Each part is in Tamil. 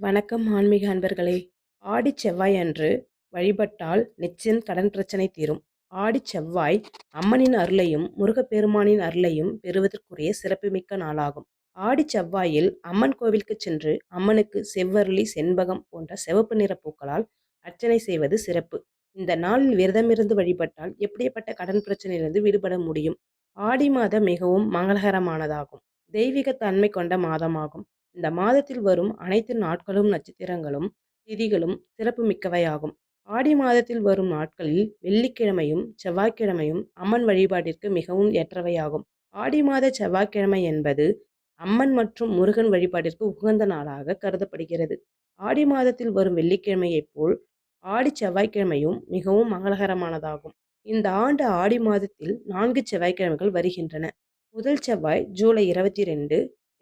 வணக்கம் ஆன்மீக அன்பர்களே. ஆடி செவ்வாய் அன்று வழிபட்டால் நிச்சயம் கடன் பிரச்சனை தீரும். ஆடி செவ்வாய் அம்மனின் அருளையும் முருகப்பெருமானின் அருளையும் பெறுவதற்குரிய சிறப்புமிக்க நாளாகும். ஆடி செவ்வாயில் அம்மன் கோவிலுக்கு சென்று அம்மனுக்கு செவ்வருளி செண்பகம் போன்ற சிவப்பு நிற பூக்களால் அர்ச்சனை செய்வது சிறப்பு. இந்த நாளில் விரதமிருந்து வழிபட்டால் எப்படிப்பட்ட கடன் பிரச்சனையிலிருந்து விடுபட முடியும்? ஆடி மாதம் மிகவும் மங்களகரமானதாகும். தெய்வீக தன்மை கொண்ட மாதமாகும். இந்த மாதத்தில் வரும் அனைத்து நாட்களும் நட்சத்திரங்களும் திதிகளும் சிறப்பு மிக்கவையாகும் ஆடி மாதத்தில் வரும் நாட்களில் வெள்ளிக்கிழமையும் செவ்வாய்க்கிழமையும் அம்மன் வழிபாட்டிற்கு மிகவும் ஏற்றவையாகும். ஆடி மாத செவ்வாய்க்கிழமை என்பது அம்மன் மற்றும் முருகன் வழிபாட்டிற்கு உகந்த நாளாக கருதப்படுகிறது. ஆடி மாதத்தில் வரும் வெள்ளிக்கிழமையைப் போல் ஆடி செவ்வாய்க்கிழமையும் மிகவும் மங்களகரமானதாகும். இந்த ஆண்டு ஆடி மாதத்தில் நான்கு செவ்வாய்க்கிழமைகள் வருகின்றன. முதல் செவ்வாய் ஜூலை இருபத்தி ரெண்டு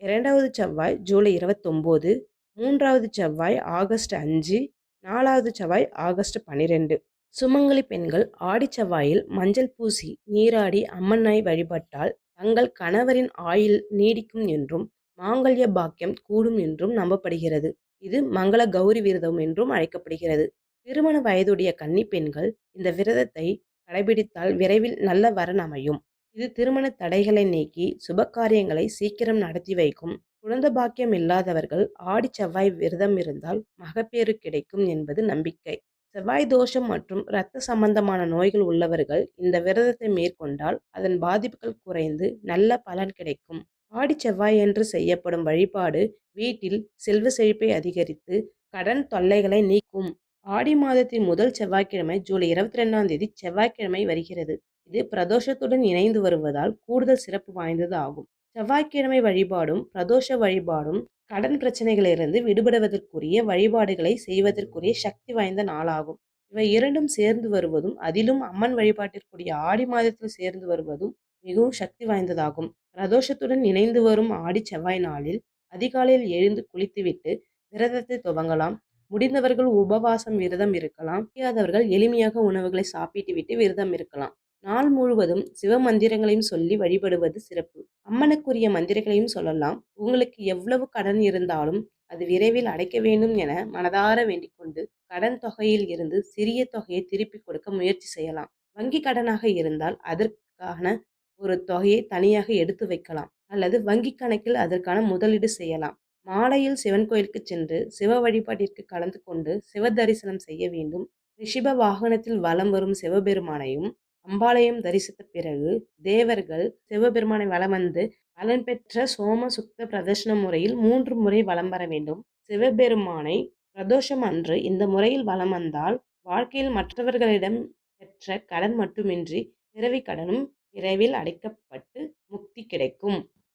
இரண்டாவது செவ்வாய் ஜூலை இருபத்தொம்போது மூன்றாவது செவ்வாய் ஆகஸ்ட் அஞ்சு நாலாவது செவ்வாய் ஆகஸ்ட் பன்னிரெண்டு சுமங்கலி பெண்கள் ஆடி செவ்வாயில் மஞ்சள் பூசி நீராடி அம்மனை வழிபட்டால் தங்கள் கணவரின் ஆயுள் நீடிக்கும் என்றும் மாங்கல்ய பாக்கியம் கூடும் என்றும் நம்பப்படுகிறது. இது மங்கள கௌரி விரதம் என்றும் அழைக்கப்படுகிறது. திருமண வயதுடைய கன்னி பெண்கள் இந்த விரதத்தை கடைபிடித்தால் விரைவில் நல்ல வரன் அமையும். இது திருமண தடைகளை நீக்கி சுபகாரியங்களை சீக்கிரம் நடத்தி வைக்கும். குழந்த பாக்கியம் இல்லாதவர்கள் ஆடி செவ்வாய் விரதம் இருந்தால் மகப்பேறு கிடைக்கும் என்பது நம்பிக்கை. செவ்வாய் தோஷம் மற்றும் இரத்த சம்பந்தமான நோய்கள் உள்ளவர்கள் இந்த விரதத்தை மேற்கொண்டால் அதன் பாதிப்புகள் குறைந்து நல்ல பலன் கிடைக்கும். ஆடி செவ்வாய் என்று செய்யப்படும் வழிபாடு வீட்டில் செல்வ செழிப்பை அதிகரித்து கடன் தொல்லைகளை நீக்கும். ஆடி மாதத்தின் முதல் செவ்வாய்க்கிழமை ஜூலை இருபத்தி ரெண்டாம் தேதி செவ்வாய்க்கிழமை வருகிறது. இது பிரதோஷத்துடன் இணைந்து வருவதால் கூடுதல் சிறப்பு வாய்ந்தது ஆகும். செவ்வாய்க்கிழமை வழிபாடும் பிரதோஷ வழிபாடும் கடன் பிரச்சனைகளிலிருந்து விடுபடுவதற்குரிய வழிபாடுகளை செய்வதற்குரிய சக்தி வாய்ந்த நாளாகும். இவை இரண்டும் சேர்ந்து வருவதும் அதிலும் அம்மன் வழிபாட்டிற்குரிய ஆடி மாதத்தில் சேர்ந்து வருவதும் மிகவும் சக்தி வாய்ந்ததாகும். பிரதோஷத்துடன் இணைந்து வரும் ஆடி செவ்வாய் நாளில் அதிகாலையில் எழுந்து குளித்துவிட்டு விரதத்தை துவங்கலாம். முடிந்தவர்கள் உபவாசம் விரதம் இருக்கலாம். முடியாதவர்கள் எளிமையாக உணவுகளை சாப்பிட்டு விட்டு விரதம் இருக்கலாம். நாள் முழுவதும் சிவ மந்திரங்களையும் சொல்லி வழிபடுவது சிறப்பு. அம்மனுக்குரிய மந்திரங்களையும் சொல்லலாம். உங்களுக்கு எவ்வளவு கடன் இருந்தாலும் அது விரைவில் அடைக்க வேண்டும் என மனதார வேண்டிக் கொண்டு கடன் தொகையில் இருந்து சிறிய தொகையை திருப்பி கொடுக்க முயற்சி செய்யலாம். வங்கி கடனாக இருந்தால் அதற்கான ஒரு தொகையை தனியாக எடுத்து வைக்கலாம். அல்லது வங்கி கணக்கில் அதற்கான முதலீடு செய்யலாம். மாலையில் சிவன் கோயிலுக்கு சென்று சிவ வழிபாட்டிற்கு கலந்து கொண்டு சிவ தரிசனம் செய்ய வேண்டும். ரிஷிப வாகனத்தில் வலம் வரும் சிவபெருமானையும் அம்பாலயம் தரிசித்த பிறகு தேவர்கள் சிவபெருமானை வலம் வந்து பலன் பெற்ற சோம சுத்த பிரதர்ஷன முறையில் மூன்று முறை வலம் வர வேண்டும். சிவபெருமானை பிரதோஷம் அன்று இந்த முறையில் வலம் வந்தால் வாழ்க்கையில் மற்றவர்களிடம் பெற்ற கடன் மட்டுமின்றி பிறவி கடனும் விரைவில் அடைக்கப்பட்டு முக்தி கிடைக்கும்.